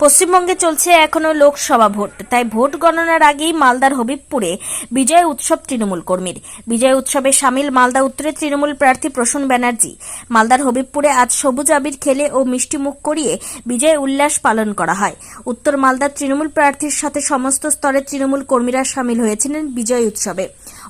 পশ্চিমবঙ্গে চলছে এখনও লোকসভা ভোট। তাই ভোট গণনার আগেই মালদার হবিবপুরে বিজয় উৎসব তৃণমূল কর্মীর। বিজয় উৎসবে সামিল মালদা উত্তরের তৃণমূল প্রার্থী প্রসূন ব্যানার্জি। মালদার হবিবপুরে আজ সবুজ আবির খেলে ও মিষ্টি মুখ করিয়ে বিজয় উল্লাস পালন করা হয়। উত্তর মালদার তৃণমূল প্রার্থীর সাথে সমস্ত স্তরের তৃণমূল কর্মীরা সামিল হয়েছিলেন বিজয় উৎসবে।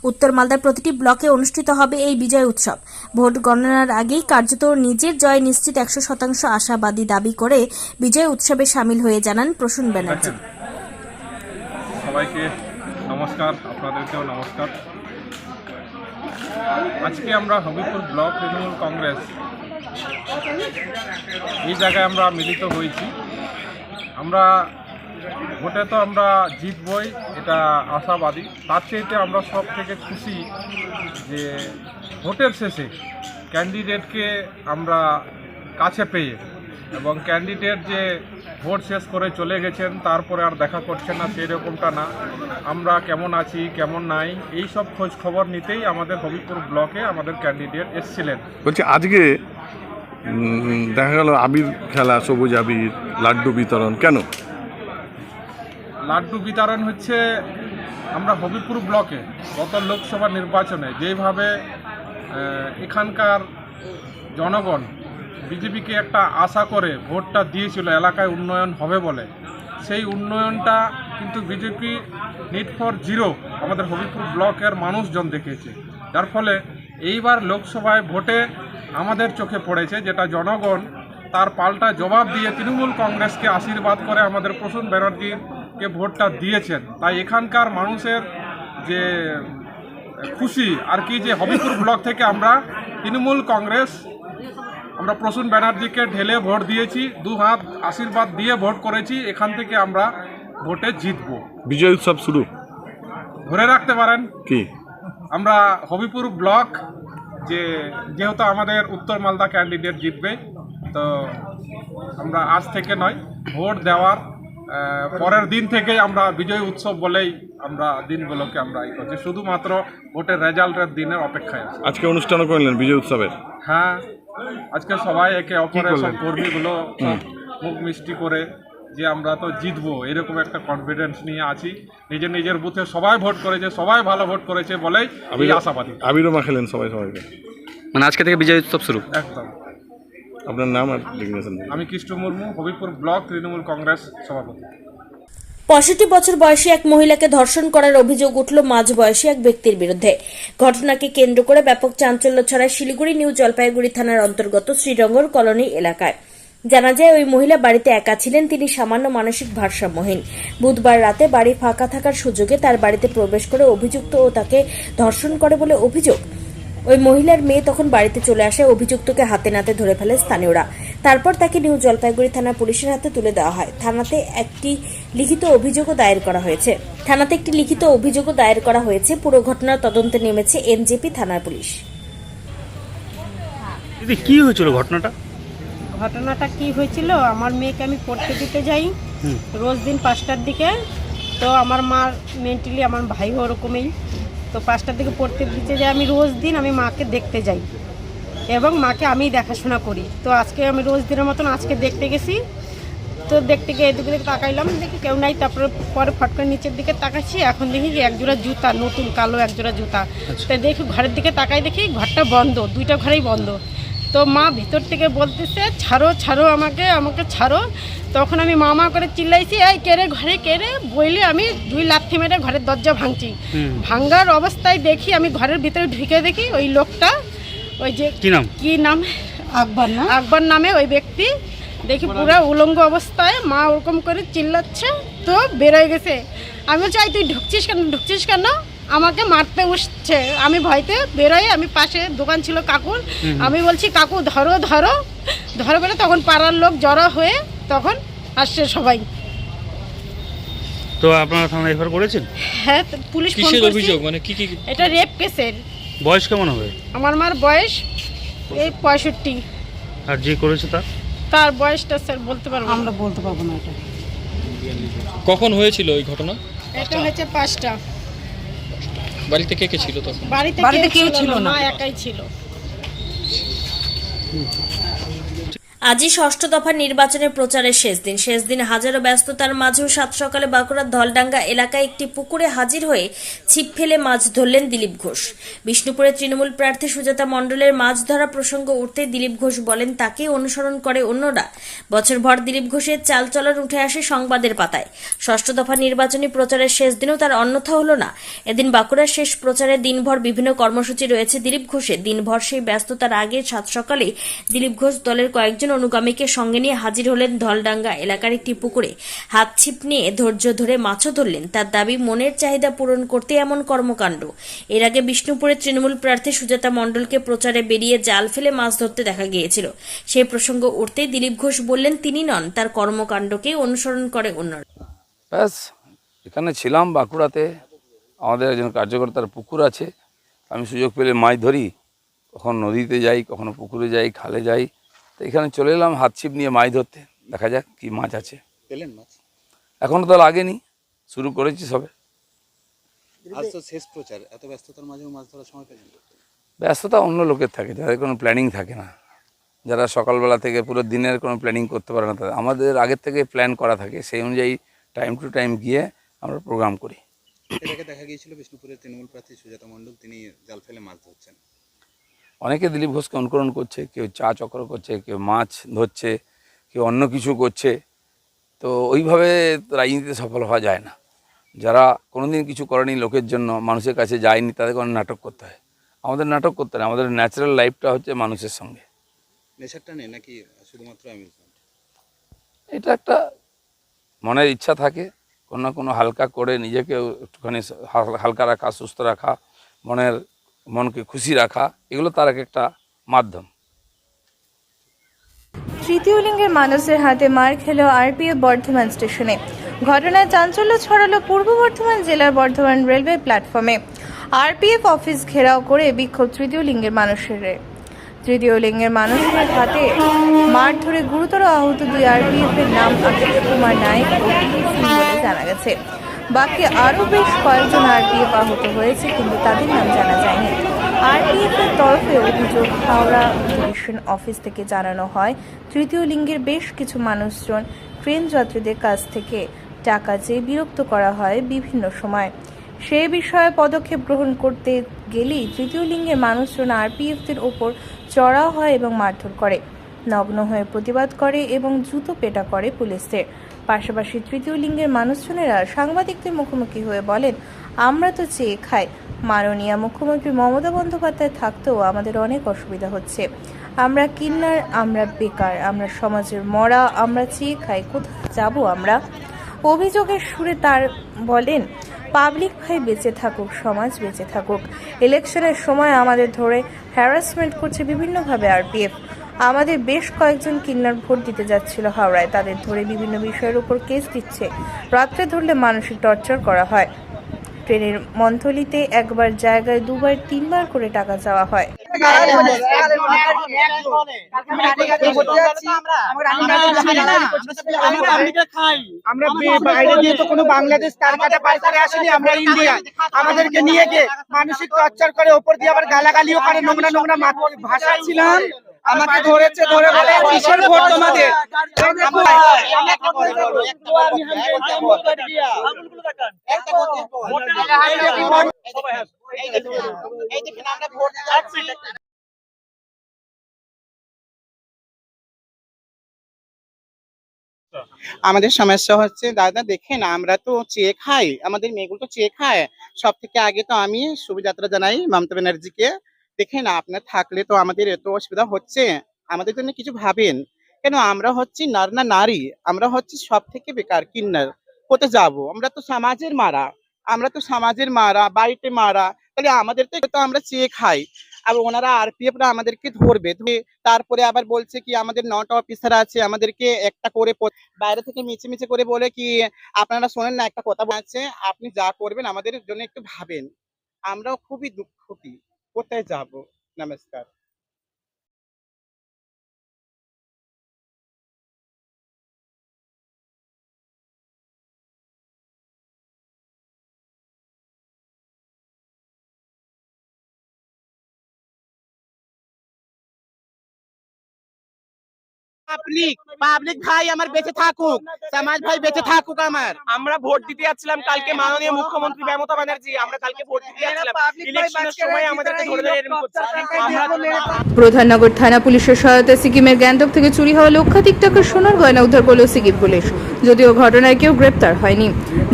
উত্তর মালদার প্রতিটি ব্লকে অনুষ্ঠিত হবে এই বিজয় উৎসব। ভোট গণনার আগেই কার্যত নিজের জয় নিশ্চিত একশো শতাংশ আশাবাদী দাবি করে বিজয় উৎসবে সামিল হয়ে জানান প্রসূন ব্যানার্জি। সবাইকে নমস্কার, আপনাদেরকেও নমস্কার। আজকে আমরা হবিপুর ব্লক তৃণমূল কংগ্রেস, এই জায়গায় আমরা মিলিত হয়েছি। আমরা ভোটে তো আমরা জিতবই, এটা আশাবাদী। তার চাইতে আমরা সব থেকে খুশি যে ভোটের শেষে ক্যান্ডিডেটকে আমরা কাছে পেয়ে এবং ক্যান্ডিডেট যে ভোট শেষ করে চলে গেছেন, তারপরে আর দেখা করছেন না সেই রকমটা না। আমরা কেমন আছি, কেমন নাই, এই সব খোঁজ খবর নিতেই আমাদের হবিপুর ব্লকে আমাদের ক্যান্ডিডেট এসছিলেন। বলছি, আজকে দেখা গেল আবির খেলা, সবুজ আবির, লাড্ডু বিতরণ, কেন? লাড্ডু বিতরণ হচ্ছে আমরা হবিপুর ব্লকে গত লোকসভা নির্বাচনে, যেভাবে এখানকার জনগণ বিজেপিকে একটা আশা করে ভোটটা দিয়েছিল, এলাকায় উন্নয়ন হবে বলে। সেই উন্নয়নটা কিন্তু বিজেপি নিট ফর জিরো আমাদের হবিপুর ব্লকের মানুষজন দেখেছে যার ফলে এইবার লোকসভায় ভোটে আমাদের চোখে পড়েছে যেটা জনগণ তার পাল্টা জবাব দিয়ে তৃণমূল কংগ্রেসকে আশীর্বাদ করে আমাদের প্রসূন ব্যানার্জিকে ভোটটা দিয়েছেন তাই এখানকার মানুষের যে খুশি আর কি যে হবিপুর ব্লক থেকে আমরা তৃণমূল কংগ্রেস আমরা প্রসূন ব্যানার্জিকে ঢেলে ভোট দিয়েছি দু হাত আশীর্বাদ দিয়ে ভোট করেছি এখান থেকে আমরা ভোটে জিতবো। বিজয় উৎসব শুরু। ধরে রাখতে পারেন কি? আমরা হবিপুর ব্লক যে যেহেতু আমাদের উত্তর মালদা ক্যান্ডিডেট জিতবে তো আমরা আজ থেকে নয় ভোট দেওয়ার পরের দিন থেকেই আমরা বিজয় উৎসব বলেই আমরা দিনগুলোকে আমরা ই করছি। শুধুমাত্র ভোটের রেজাল্টের দিনের অপেক্ষায় আছি। আজকে অনুষ্ঠানও করলেন বিজয় উৎসবের? হ্যাঁ আজকে সবাই একে অপরের সব কর্মীগুলো মুখ মিষ্টি করে যে আমরা তো জিতবো এরকম একটা কনফিডেন্স নিয়ে আছি। নিজের নিজের বুথে সবাই ভোট করেছে সবাই ভালো ভোট করেছে বলেই আমি আশাবাদী। আবিরও মাখেলেন সবাই সবাইকে। মানে আজকে থেকে বিজয় উৎসব শুরু? একদম। আপনার নাম আর ডিগনেশন আমি কৃষ্ণ মুর্মু হবিপুর ব্লক তৃণমূল কংগ্রেস সভাপতি। পঁয়ষট্টি বছর বয়সী এক মহিলাকে ধর্ষণ করার অভিযোগ উঠল মাঝ বয়সী এক ব্যক্তির বিরুদ্ধে। ঘটনাকে কেন্দ্র করে ব্যাপক চাঞ্চল্য ছড়ায় শিলিগুড়ি নিউ জলপাইগুড়ি থানার অন্তর্গত শ্রীরঙ্গর কলোনি এলাকায়। জানা যায় ওই মহিলা বাড়িতে একা ছিলেন তিনি সামান্য মানসিক ভারসাম্যহীন। বুধবার রাতে বাড়ি ফাঁকা থাকার সুযোগে তার বাড়িতে প্রবেশ করে অভিযুক্ত ও তাকে ধর্ষণ করে বলে অভিযোগ। ওই মহিলার মেয়ে তখন বাড়িতে চলে আসে অভিযুক্তকে হাতে নাতে ধরে ফেলে স্থানীয়রা। তারপর তাকে নিউ জলপাইগুড়ি থানা পুলিশের হাতে তুলে দেওয়া হয়। থানাতে একটি লিখিত অভিযোগও দায়ের করা হয়েছে। থানাতে একটি লিখিত অভিযোগও দায়ের করা হয়েছে। পুরো ঘটনার তদন্তে নেমেছে এনজেপি থানার পুলিশ। কি হয়েছিল ঘটনাটা? ঘটনাটা কি হয়েছিল? আমার মেয়েকে আমি পড়তে দিতে যাই। রোজ দিন পাঁচটার দিকে। তো আমার মার মেন্টালি আমার ভাই ওরকমই। তো পাঁচটার দিকে পড়তে দিতে যাই আমি রোজ দিন আমি মাকে দেখতে যাই এবং মাকে আমি দেখাশোনা করি। তো আজকে আমি রোজ দিনের মতন আজকে দেখতে গেছি তো দেখতে গিয়ে এদিকে দিকে তাকাইলাম দেখি কেউ নাই তারপরে পরে ফট করে নিচের দিকে তাকাচ্ছি এখন দেখি যে একজোড়া জুতা নতুন কালো একজোড়া জুতা। তো দেখি ঘরের দিকে তাকাই দেখি ঘরটা বন্ধ দুইটা ঘরেই বন্ধ। তো মা ভিতর থেকে বলতেছে ছাড়ো ছাড়ো আমাকে আমাকে ছাড়ো। তখন আমি মামা করে চিল্লাইছি এই কেড়ে ঘরে কেড়ে বইলে আমি দুই লাথি মেরে ঘরের দরজা ভাঙছি। ভাঙ্গার অবস্থায় দেখি আমি ঘরের ভিতরে ঢুকে দেখি ওই লোকটা ওই যে কি নাম? কি নাম? আকবর না? আকবর নামে ওই ব্যক্তি। দেখি পুরো উলঙ্গ অবস্থায় মা ওরকম করে চিল্লাচ্ছে তো বেরোয় গেছে। আমি চাই তুই ঢুকছিস কেন? ঢুকছিস কেন? আমাকে মারতে উঠছে আমি ভয়তে বেরোই আমি পাশে দোকান ছিল কাকুর। আমি বলছি কাকু ধরো ধরো। ধরো বলে তখন পাড়ার লোক জড়ো হয়ে তখন আসছে সবাই। তো আপনারা থানায় এফআর করেছেন? হ্যাঁ তো পুলিশ ফোন কিসের করছে। অভিযোগ? মানে কি কি এটা রেপ কেসের বয়স কেমন হবে? আমার মার বয়স এই পঁয়ষট্টি। আর যে করেছে তার? তার বয়সটা স্যার বলতে পারব আমরা বলতে পারব না এটা। কখন হয়েছিল ওই ঘটনা? এটা হচ্ছে পাঁচটা। বাড়িতে কে কে ছিল তখন? বাড়িতে কেউ ছিল না একাই ছিল। আজই ষষ্ঠ দফা নির্বাচনের প্রচারের শেষ দিন। শেষ দিন হাজারো ব্যস্ততার মাঝেও সাত সকালে বাঁকুড়ার ধলডাঙ্গা এলাকায় একটি পুকুরে হাজির হয়ে ছিপ ফেলে মাছ ধরলেন দিলীপ ঘোষ। বিষ্ণুপুরের তৃণমূল প্রার্থী সুজাতা মণ্ডলের মাছ ধরা প্রসঙ্গ উঠতে দিলীপ ঘোষ বলেন, তাকে অনুসরণ করে অন্যরা। বছরভর দিলীপ ঘোষের চালচলন উঠে আসে সংবাদের পাতায়। ষষ্ঠ দফা নির্বাচনী প্রচারের শেষ দিনেও তার অন্যথা হলো না। এদিন বাঁকুড়ার শেষ প্রচারে দিনভর বিভিন্ন কর্মসূচি রয়েছে দিলীপ ঘোষের। দিনভর সেই ব্যস্ততার আগে সাত সকালে দিলীপ ঘোষ দলের কয়েকজন অনুগামীকে সঙ্গে নিয়ে হাজির হলেন ধলডাঙ্গা এলাকার একটি পুকুরে। হাত ছিপ নিয়ে ধৈর্য ধরে মাছও ধরলেন। তার দাবি, মনের চাহিদা পূরণ করতে এমন কর্মকাণ্ড। এর আগে বিষ্ণুপুরের তৃণমূল প্রার্থী সুজাতা মণ্ডলকে প্রচারে বেরিয়ে জাল ফেলে মাছ ধরতে দেখা গিয়েছিল। সেই প্রসঙ্গ উঠতেই দিলীপ ঘোষ বললেন, তিনি নন, তার কর্মকাণ্ডকে অনুসরণ করে অন্যরা। ব্যাস, এখানে ছিলাম বাঁকুড়াতে। আমাদের একজন কার্যকর্তার পুকুর আছে। আমি সুযোগ পেলে মাছ ধরি। কখন নদীতে যাই, কখনো পুকুরে যাই, খালে যাই। তো এখানে চলে এলাম হাত ছিপ নিয়ে মাছ ধরতে। দেখা যাক কি মাছ আছে। পেলেন মাছ? এখনও তো লাগেনি শুরু করেছি সবে। আজ তো শেষ প্রচার এত ব্যস্ততার মাঝেও মাছ ধরার সময় পেলেন ব্যস্ততা অন্য লোকের থাকে যাদের কোনো প্ল্যানিং থাকে না। যারা সকালবেলা থেকে পুরো দিনের কোনো প্ল্যানিং করতে পারে না তাদের আমাদের আগের থেকে প্ল্যান করা থাকে সেই অনুযায়ী টাইম টু টাইম গিয়ে আমরা প্রোগ্রাম করি। আগে দেখা গিয়েছিল বিষ্ণুপুরের তৃণমূল প্রার্থী সুজাতা মণ্ডল তিনি জাল ফেলে মাছ ধরছেন। অনেকে দিলীপ ঘোষকে অনুকরণ করছে কেউ চা চক্র করছে কেউ মাছ ধরছে কেউ অন্য কিছু করছে। তো ওইভাবে রাজনীতিতে সফল হওয়া যায় না। যারা কোনোদিন কিছু করেনি লোকের জন্য মানুষের কাছে যায়নি তাদেরকে অনেক নাটক করতে হয়। আমাদের নাটক করতে হয় আমাদের ন্যাচারাল লাইফটা হচ্ছে মানুষের সঙ্গে। নেশারটা নেই নাকি শুধুমাত্র এটা একটা মনের ইচ্ছা থাকে কোনো না কোনো হালকা করে নিজেকে একটুখানি হালকা রাখা সুস্থ রাখা মনের মনকে খুশি রাখা, এগুলো তার এক একটা মাধ্যম। তৃতীয় লিঙ্গের মানুষের হাতে মার খেল আরপিএফ বর্ধমান স্টেশনে। ঘটনায় চাঞ্চল্য ছড়ালো পূর্ব বর্ধমান জেলার বর্ধমান রেলওয়ে প্ল্যাটফর্মে। আরপিএফ অফিস ঘেরাও করে বিক্ষোভ তৃতীয় লিঙ্গের মানুষের। তৃতীয় লিঙ্গের মানুষের হাতে মার ধরে গুরুতর আহত দুই আরপিএফ এর নাম আকাশ কুমার নায়ক জানা গেছে। বাকি আরও বেশ কয়েকজন আরপিএফ আহত হয়েছে, কিন্তু তাদের নাম জানা যায়নি। আরপিএফ এর তরফে অভিযোগ, হাওড়া ডিভিশন অফিস থেকে জানানো হয়, তৃতীয় লিঙ্গের বেশ কিছু মানুষজন ট্রেন যাত্রীদের কাছ থেকে টাকা চেয়ে বিরক্ত করা হয় বিভিন্ন সময়। সে বিষয়ে পদক্ষেপ গ্রহণ করতে গেলেই তৃতীয় লিঙ্গের মানুষজন আরপিএফদের ওপর চড়াও হয় এবং মারধর করে, নগ্ন হয়ে প্রতিবাদ করে এবং জুতো পেটা করে পুলিশদের। পাশাপাশি তৃতীয় লিঙ্গের মানুষজনেরা সাংবাদিকদের মুখোমুখি হয়ে বলেন, আমরা তো চেয়ে খাই। মাননীয় মুখ্যমন্ত্রী মমতা বন্দ্যোপাধ্যায় থাকতেও আমাদের অনেক অসুবিধা হচ্ছে। আমরা কিন্নার, আমরা বেকার, আমরা সমাজের মরা, আমরা চেয়ে খাই, কোথায় যাব আমরা? অভিযোগের সুরে তার বলেন, পাবলিক ভাই বেঁচে থাকুক, সমাজ বেঁচে থাকুক। ইলেকশনের সময় আমাদের ধরে হ্যারাসমেন্ট করছে বিভিন্নভাবে আরপিএফ। আমাদের বেশ কয়েকজন কিন্নার ভোট দিতে যাচ্ছিল হাওড়ায়। তাদের ধরে বিভিন্ন বিষয়ের উপর কেস দিচ্ছে। রাত্রে ধরলে মানসিক টর্চার করা হয়। ট্রেনের মন্থলিতে একবার জায়গায় দুবার, তিনবার করে টাকা চাওয়া হয়। আমাদেরকে নিয়ে গিয়ে মানসিক টর্চার করে, ওপর দিয়ে আবার গালাগালিও করে, নোংরা নোংরা ভাষা ছিলাম। আমাকে ধরেছে ধরে বলে কিসের ভোট তোমাদের আমাদের সমস্যা হচ্ছে দাদা দেখেন আমরা তো চেয়ে খাই আমাদের মেয়েগুলো তো চেয়ে খায় সব থেকে আগে তো আমি শুভযাত্রা জানাই মমতা ব্যানার্জিকে দেখেন, আপনার থাকলে তো আমাদের এত অসুবিধা হচ্ছে। আমাদের জন্য কিছু ভাবেন। কেন? আমরা হচ্ছি নার না নারী। আমরা হচ্ছি সব থেকে বেকার কিন্নার। কোথায় যাব? আমরা তো সমাজের মারা। আমরা তো সমাজের মারা, বাড়িতে মারা। তাহলে আমাদের তো আমরা চেয়ে খাই। আর ওনারা আরপিএফ রা আমাদেরকে ধরবে। ধরে তারপরে আবার বলছে কি, আমাদের নটা অফিসার আছে, আমাদেরকে একটা করে বাইরে থেকে মিছে মিছে করে বলে কি, আপনারা শোনেন না, একটা কথা বলছে। আপনি যা করবেন আমাদের জন্য একটু ভাবেন। আমরাও খুবই দুঃখী। কোথায় যাব নমস্কার পাবলিক পাবলিক ভাই আমার বেঁচে থাকুক সমাজ ভাই বেঁচে থাকুক আমার। আমরা ভোট দিতে যাচ্ছিলাম কালকে মাননীয় মুখ্যমন্ত্রী মমতা ব্যানার্জি আমরা কালকে ভোট দিতে যাচ্ছিলাম। ইলেকশনের সময় আমাদেরকে ধরে ধরে এরকম করছে। প্রধাননগর থানা পুলিশের সহায়তায় সিকিমের গ্যাংটক থেকে চুরি হওয়া লক্ষাধিক টাকার সোনার গয়না উদ্ধার করল সিকিম পুলিশ। যদিও ঘটনায় কেউ গ্রেপ্তার হয়নি।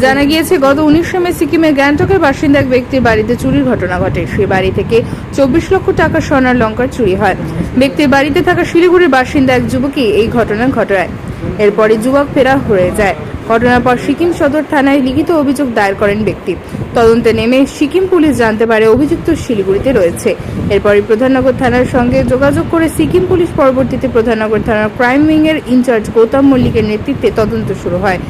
জানা গিয়েছে, গত উনিশে মে সিকিমের গ্যাংটকের বাসিন্দা এক ব্যক্তির বাড়িতে চুরির ঘটনা ঘটে। সেই বাড়ি থেকে চব্বিশ লক্ষ টাকার সোনার লঙ্কার চুরি হয়। ব্যক্তির বাড়িতে থাকা শিলিগুড়ির বাসিন্দা এক যুবকই এই ঘটনা ঘটায় এরপরে যুবক ফেরা হয়ে যায়। ঘটনার পর সিকিম সদর থানায় লিখিত অভিযোগ দায়ের করেন ব্যক্তি। তদন্তে নেমে সিকিম পুলিশ জানতে পারে অভিযুক্ত শিলিগুড়িতে রয়েছে। এরপরই প্রধাননগর থানার সঙ্গে যোগাযোগ করে সিকিম পুলিশ পরবর্তীতে প্রধাননগর থানার ক্রাইম উইং এর ইনচার্জ গৌতম মল্লিকের নেতৃত্বে তদন্ত শুরু হয়।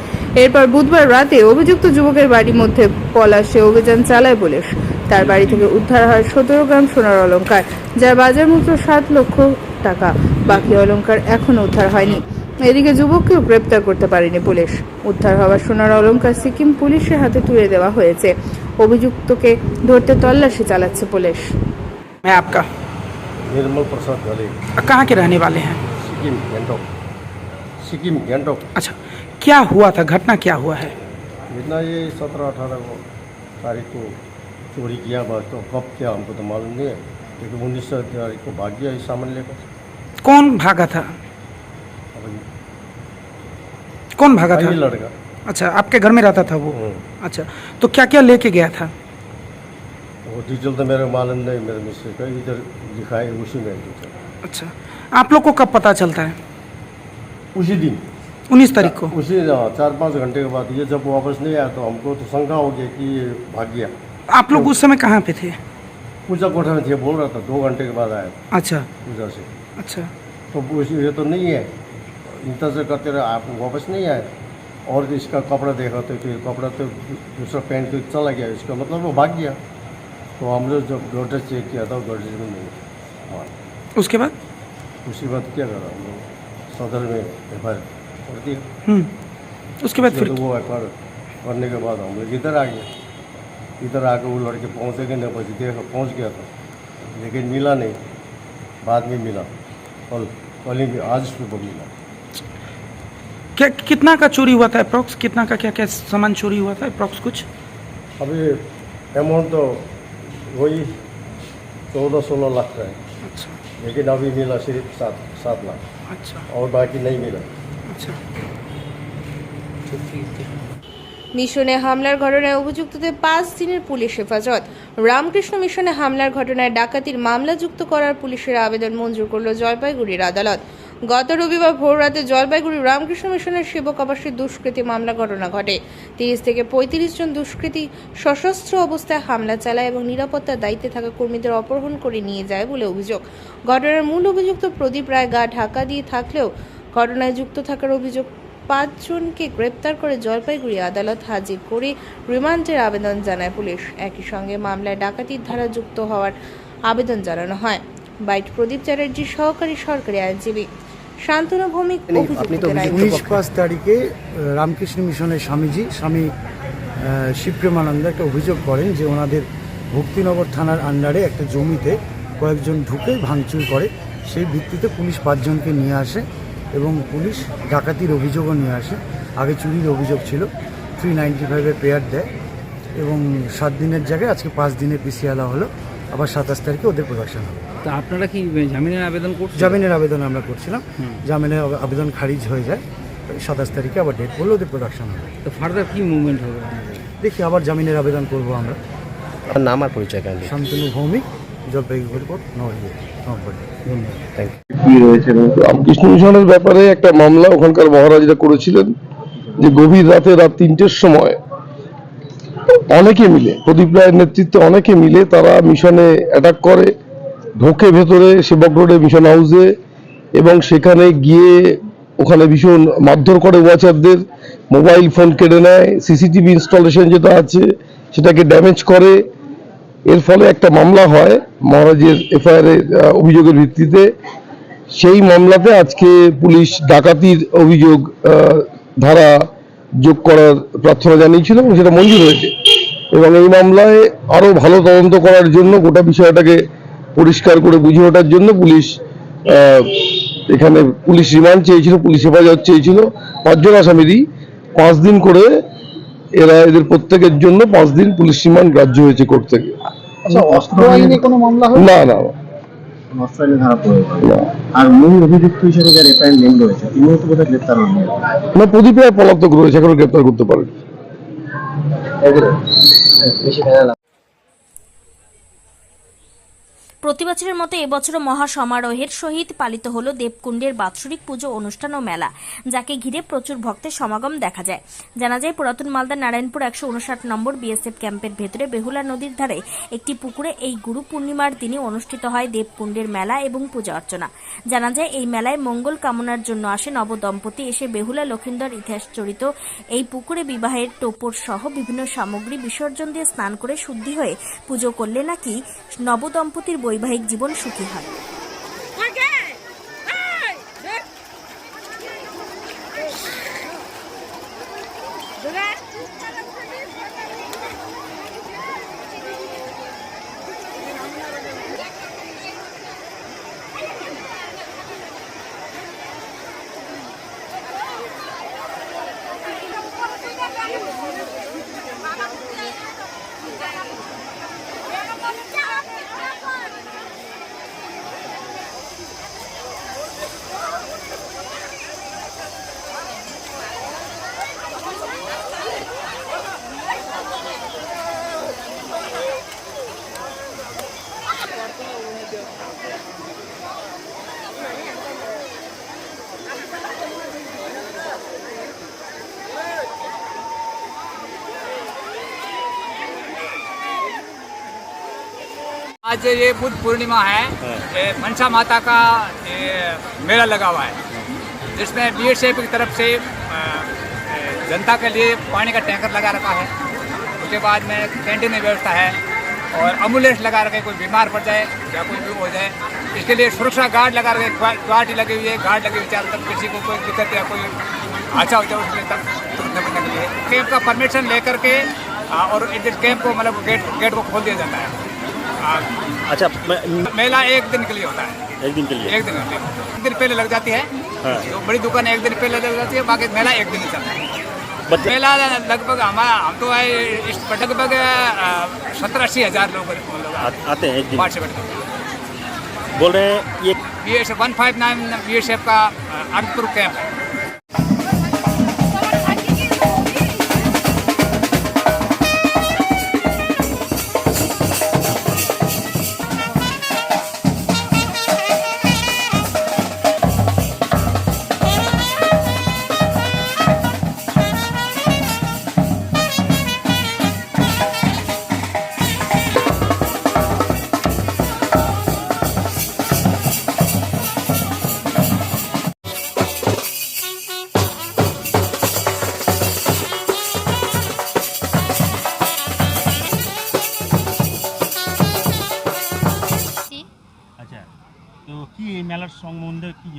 এরপর বুধবার রাতে অভিযুক্ত যুবকের বাড়ির মধ্যে পলাশে অভিযান চালায় পুলিশ তার বাড়ি থেকে উদ্ধার হয় সতেরো গ্রাম সোনার অলংকার যার বাজার মূল্য সাত লক্ষ টাকা বাকি অলংকার এখনও উদ্ধার হয়নি এদিকে যুবককেও গ্রেপ্তার করতে পারেনি পুলিশ উদ্ধার হওয়া সোনার অলংকার সিকিম পুলিশের হাতে তুলে দেওয়া হয়েছে অভিযুক্তকে ধরতে তল্লাশি চালাচ্ছে পুলিশ मैं आपका निर्मल प्रसाद वाले कहाँ के रहने वाले हैं सिक्किम गैंगटॉक सिक्किम गैंगटॉक अच्छा क्या हुआ था? घटना क्या हुआ है? जितना ये सत्रह अठारह को तारीख को चोरी किया बस तो कब क्या हमको तो मालूम नहीं है। लेकिन उन्नीस तारीख को भाग गया इस सामान लेकर। कौन भागा था? कौन भागा था? लड़का। अच्छा आपके घर में रहता था वो? हम्म। अच्छा तो क्या क्या लेके गया था? वो डिटेल तो मेरे मालूम नहीं मेरे मिस्टर का इधर है उसी में। अच्छा आप लोग को कब पता चलता है? उसी दिन। उन्नीस तारीख को। उसी हाँ, चार पाँच घंटे के बाद ये जब वापस नहीं आया तो हमको तो शंका हो गया कि ये भाग गया। आप लोग तो, उस समय कहाँ पे थे? पूजा कोठा में थे बोल रहा था दो घंटे के बाद आया। अच्छा। पूजा से। अच्छा। तो ये तो नहीं है। इंतज़ार करते रहे आप वापस नहीं आए। और इसका कपड़ा देखा तो फिर कपड़ा तो दूसरा पहन तो चला गया। इसका मतलब वो भाग गया। तो हम लोग जब डॉक्टर चेक किया था डॉक्टर में नहीं हाँ। उसके बाद? उसके बाद क्या करा हम लोग सदर में एफ़ दिया हम्म। उसके बाद फिर तो वो एफ़ करने के बाद हम लोग इधर आ गए इधर आके वो लड़के पहुँचेंगे ना बस देखा पहुँच गया था लेकिन मिला नहीं। बाद में मिला। कल कल ही आज सुबह मिला। क्या कितना का चोरी हुआ था अप्रोक्स? कितना का क्या क्या सामान चोरी हुआ था अप्रोक्स कुछ? अभी अमाउंट तो वही चौदह सोलह लाख का है। अच्छा। लेकिन अभी मिला सिर्फ़ सात सात लाख। अच्छा। और बाकी नहीं मिला। আচ্ছা। মিশনে হামলার ঘটনায় অভিযুক্তদের পাঁচ দিনের পুলিশ হেফাজত। রামকৃষ্ণ মিশনে হামলার ঘটনায় ডাকাতির মামলা যুক্ত করার পুলিশের আবেদন মঞ্জুর করল জলপাইগুড়ির আদালত। গত রবিবার ভোর রাতে জলপাইগুড়ি রামকৃষ্ণ মিশনের সেবক আবাসে দুষ্কৃতী মামলা ঘটনা ঘটে। তিরিশ থেকে পঁয়ত্রিশ জন দুষ্কৃতী সশস্ত্র অবস্থায় হামলা চালায় এবং নিরাপত্তার দায়িত্বে থাকা কর্মীদের অপহরণ করে নিয়ে যায় বলে অভিযোগ। ঘটনার মূল অভিযুক্ত প্রদীপ রায় গা ঢাকা দিয়ে থাকলেও ঘটনায় যুক্ত থাকার অভিযোগ পাঁচজনকে গ্রেপ্তার করে জলপাইগুড়ি আদালত হাজির করে রিমান্ডের আবেদন জানায় পুলিশ। একই সঙ্গে মামলায় ডাকাতির ধারা যুক্ত হওয়ার আবেদন জানানো হয়। বাইট প্রদীপ চ্যাটার্জি সহকারী সরকারি আইনজীবী। শান্তনু ভৌমিক উনিশ পাঁচ তারিখে রামকৃষ্ণ মিশনের স্বামীজি স্বামী শিবপ্রেমানন্দ একটা অভিযোগ করেন যে ওনাদের ভক্তিনগর থানার আন্ডারে একটা জমিতে কয়েকজন ঢুকে ভাঙচুর করে। সেই ভিত্তিতে পুলিশ পাঁচজনকে নিয়ে আসে। এবং পুলিশ ডাকাতির অভিযোগও নিয়ে আসে। আগে চুরির অভিযোগ ছিল। থ্রি নাইনটি ফাইভের পেয়ার দেয় এবং সাত দিনের জায়গায় আজকে পাঁচ দিনের পিছিয়ে হলো। আবার সাতাশ তারিখে ওদের প্রোডাকশন হবে। তা আপনারা কি জামিনের আবেদন করছেন জামিনের আবেদন আমরা করছিলাম। জামিনের আবেদন খারিজ হয়ে যায়। সাতাশ তারিখে আবার ডেট বললে ওদের প্রোডাকশন হবে। তো ফার্দার কি মুভমেন্ট হবে দেখি আবার জামিনের আবেদন করব আমরা। নাম আর পরিচয় শান্তনু ভৌমিক। জলপাইগুড়ি রামকৃষ্ণ মিশনের ব্যাপারে একটা মামলা ওখানকার মহারাজরা করেছিলেন যে গভীর রাতে রাত তিনটের সময় অনেকে মিলে, প্রদীপ রায়ের নেতৃত্বে অনেকে মিলে তারা মিশনে অ্যাটাক করে ঢোকে ভেতরে সেবক রোডে মিশন হাউসে এবং সেখানে গিয়ে ওখানে ভীষণ মারধর করে ওয়াচারদের মোবাইল ফোন কেড়ে নেয় সিসিটিভি ইনস্টলেশন যেটা আছে সেটাকে ড্যামেজ করে এর ফলে একটা মামলা হয়, মহারাজের এফআইআর অভিযোগের ভিত্তিতে। সেই মামলাতে আজকে পুলিশ ডাকাতির অভিযোগ ধারা যোগ করার প্রার্থনা জানিয়েছিল এবং সেটা মঞ্জুর হয়েছে। এবং এই মামলায় আরও ভালো তদন্ত করার জন্য, গোটা বিষয়টাকে পরিষ্কার করে বুঝে ওঠার জন্য পুলিশ এখানে পুলিশ রিমান্ড চেয়েছিল, পুলিশ হেফাজত চেয়েছিল। পাঁচজন আসামিরই পাঁচ দিন করে এরা এদের প্রত্যেকের জন্য পাঁচ দিন পুলিশ রিমান্ড গ্রাহ্য হয়েছে কোর্ট থেকে। আচ্ছা অস্ত্র আইনে কোনো মামলা না না আইনে ধারা আর মূল অভিযুক্ত হিসেবে যার এফআইআর নেম রয়েছে তিনিও তো বোধহয় গ্রেপ্তার হননি। না প্রদীপ রায় পলাতক রয়েছে এখনও গ্রেপ্তার করতে পারেন। বেশি ভেজাল প্রতি বছরের মতো এবছরও মহা সমারোহের সহিত পালিত হলো দেবকুণ্ডের বাৎসরিক পুজো অনুষ্ঠান ও মেলা, যাকে ঘিরে প্রচুর ভক্তের সমাগম দেখা যায়। জানা যায়, পুরাতন মালদা নারায়ণপুর একশো উনষাট নম্বর বিএসএফ ক্যাম্পের ভেতরে বেহুলা নদীর ধারে একটি পুকুরে এই গুরু পূর্ণিমার দিনে অনুষ্ঠিত হয় দেবকুণ্ডের মেলা এবং পূজা অর্চনা। জানা যায়, এই মেলায় মঙ্গল কামনার জন্য আসে নবদম্পতি। এসে বেহুলা লক্ষিন্দর ইতিহাস জড়িত এই পুকুরে বিবাহের টোপর সহ বিভিন্ন সামগ্রী বিসর্জন দিয়ে স্নান করে শুদ্ধি হয়ে পুজো করলে নাকি নবদম্পতির বৈবাহিক জীবন সুখী হয়। आज ये बुद्ध पूर्णिमा है। मनसा माता का मेला लगा हुआ है। जिसमें बी एस की तरफ़ से जनता के लिए पानी का टैंकर लगा रखा है। उसके बाद में कैंटीन में व्यवस्था है और एंबुलेंस लगा रखे कोई बीमार पड़ जाए या कोई भी हो जाए इसके लिए सुरक्षा गार्ड लगा रखे गार्ड लगी हुई है गार्ड लगे हुए है चारों तरफ़ किसी को कोई दिक्कत या कोई हादसा हो जाए उसके लिए तब तुरंत निपटने के लिए। कैंप का परमिशन लेकर के और इस कैंप को मतलब गेट गेट को खोल दिया जाता है। अच्छा मेला एक दिन के लिए होता है। एक दिन के लिए? एक दिन के लिए। एक दिन पहले लग जाती है। जो बड़ी दुकान एक दिन पहले लग जाती है बाकी मेला एक दिन चलता है। मेला लगभग हमारा हम तो है इस लगभग सत्तर अस्सी हज़ार लोग आते हैं एक करते बोल रहे हैं ये B S one five nine B S F का अनपुर कैंप है।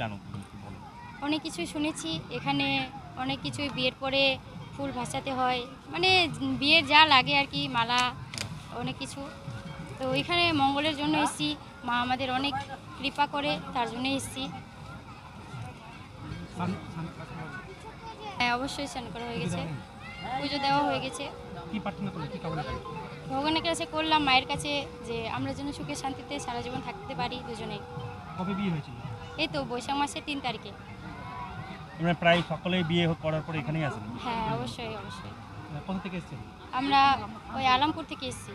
জানো অনেক কিছু শুনেছি এখানে অনেক কিছুই বিয়ের পরে ফুল ভাসাতে হয় মানে বিয়ের যা লাগে আর কি মালা অনেক কিছু। তো ওইখানে মঙ্গলের জন্য এসেছি মা আমাদের অনেক কৃপা করে তার জন্য এসেছি। হ্যাঁ অবশ্যই স্নান করা হয়ে গেছে পুজো দেওয়া হয়ে গেছে। ভগবানের কাছে করলাম মায়ের কাছে যে আমরা যেন সুখে শান্তিতে সারা জীবন থাকতে পারি দুজনে কবে বিয়ে হয়েছিল? এই তো বৈশাখ মাসের তিন তারিখে। আমরা প্রায় সকলেই বিয়ে করার পরে এখানেই আসেন হ্যাঁ অবশ্যই অবশ্যই। কোথা থেকে এসেছেন? আমরা ওই আলমপুর থেকে এসেছি।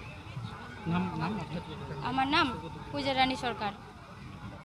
আমার নাম পূজা রানী সরকার।